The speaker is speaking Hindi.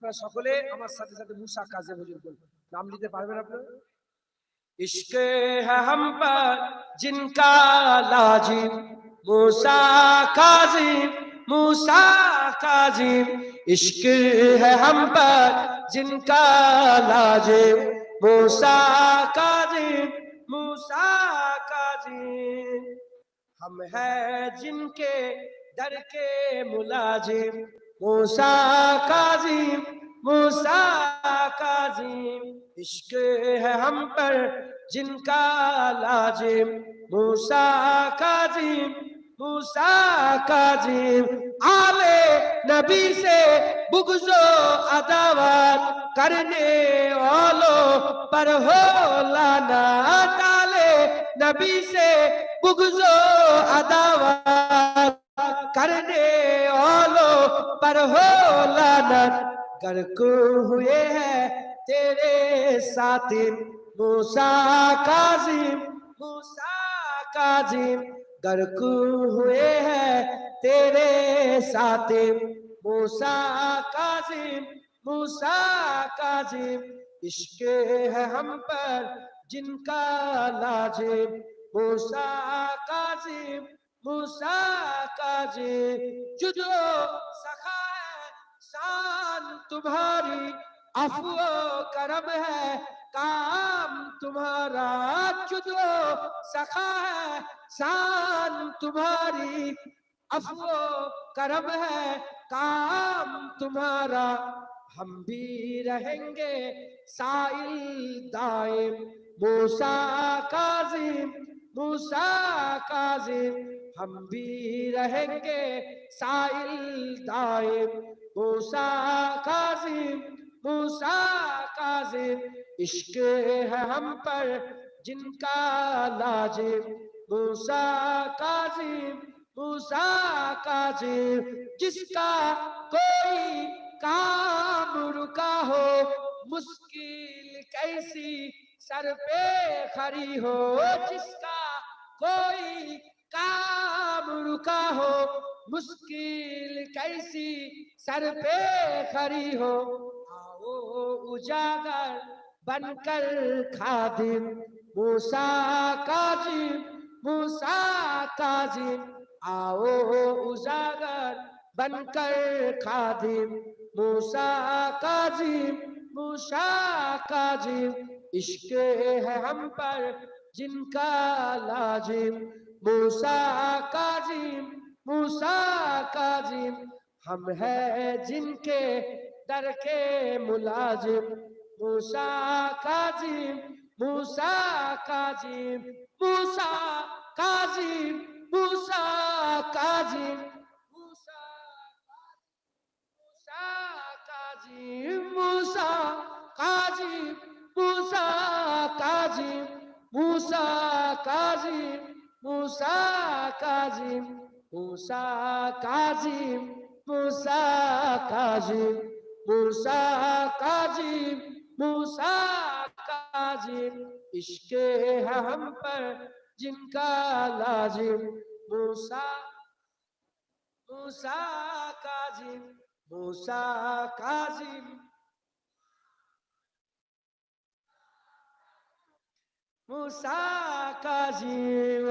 আপনারা সকলে আমার সাথে সাথে মুসা কাজে হুজুর বলুন নাম নিতে পারবেন আপনারা इश्क है हम पर जिनका लाजिम मूसा काजिम मूसा काजिम इश्क है हम पर जिनका लाजिम मूसा काजिम मूसा काजिम हम हैं जिनके दर के मुलाजिम मूसा काजिम मूसा काजिम इश्क है हम पर जिनका लाजिम मूसा काजिम मूसा काजिम आले नबी से बुगजो अदावत करने वालों पर हो लाना ताले नबी से बुगजो अदावत हो लानत कर को हुए हैं तेरे साथी। मूसा काजिम मूसा काजिम गरकू हुए हैं तेरे साथी। मूसा काजिम मूसा काजिम इश्क है हम पर जिनका लाजिम मूसा काजिम मूसा काजिम जुदो सखा शान तुम्हारी अफो करम है, काम तुम्हारा जुदो सखा है, शान तुम्हारी अफो करम है, काम तुम्हारा। हम भी रहेंगे साइल दाइम, मूसा काजिम मूसा काजिम। हम भी रहेंगे साइल दाइम मूसा काजिम मूसा काजिम इश्क है हम पर जिनका लाजिम मूसा काजिम मूसा काजिम जिसका कोई काम रुका हो मुश्किल कैसी सर पे खड़ी हो जिसका कोई काम रुका हो, मुश्किल कैसी सर पे खड़ी हो। आओ उजागर बनकर खादिम, मूसा काजिम मूसा काजिम। आओ उजागर बनकर खादिम, मूसा काजिम मूसा काजिम। इश्क है हम पर जिनका लाजिम। मूसा काजिम मूसा काजिम हम है जिनके दर के मुलाजिम। मूसा काजिम मूसा काजिम मूसा काजिम मूसा काजिम काजिम, मूसा काजिम मूसा काजिम मूसा काजिम मूसा काजिम। इश्क है हम पर जिनका लाजिम। मूसा मूसा काजिम मूसा काजिम। मूसा काजिम।